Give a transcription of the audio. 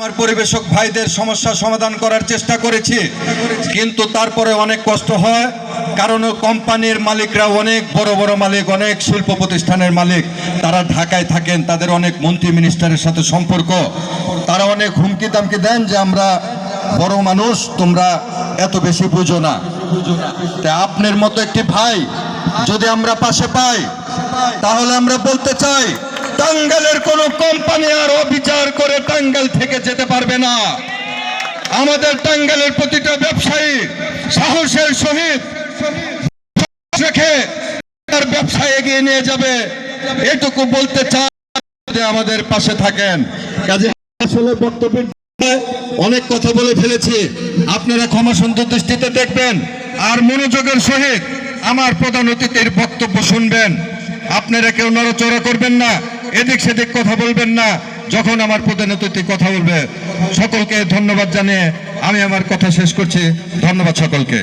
আমার পরিবেশক ভাইদের সমস্যা সমাধান করার চেষ্টা করেছি। কিন্তু তারপরে অনেক কষ্ট হয়, কারণ কোম্পানির মালিকরা অনেক বড় বড় মালিক, অনেক শিল্প প্রতিষ্ঠানের মালিক। তারা ঢাকায় থাকেন, তাদের অনেক মন্ত্রী মিনিস্টারের সাথে সম্পর্ক। তারা অনেক হুমকি দামকি দেন যে, আমরা বড় মানুষ, তোমরা এত বেশি বুঝো না। তা আপনার মতো একটি ভাই যদি আমরা পাশে পাই, তাহলে আমরা বলতে চাই টাঙ্গালের কোন কোম্পানি আর অবিচার করে টাঙ্গাল থেকে যেতে পারবে না। আমাদের টাঙ্গালের প্রতিটা ব্যবসায়ী সাহসের সহিত রেখে তার ব্যবসা এগিয়ে নিয়ে যাবে। এটুকু বলতে চাই আমাদের পাশে থাকেন। কাজে আসলে বক্তব্যের অনেক কথা বলে ফেলেছি। আপনারা ক্ষমা সুন্দর দৃষ্টিতে দেখবেন আর মনোযোগের সহিত আমার প্রধান অতিথির বক্তব্য শুনবেন। আপনারা কেউ নড়াচড়া করবেন না। এদিক সেদিক কথা বলবেন না, যখন আমার প্রধান অতিথি কথা বলবে। সকলকে ধন্যবাদ জানিয়ে আমি আমার কথা শেষ করছি। ধন্যবাদ সকলকে।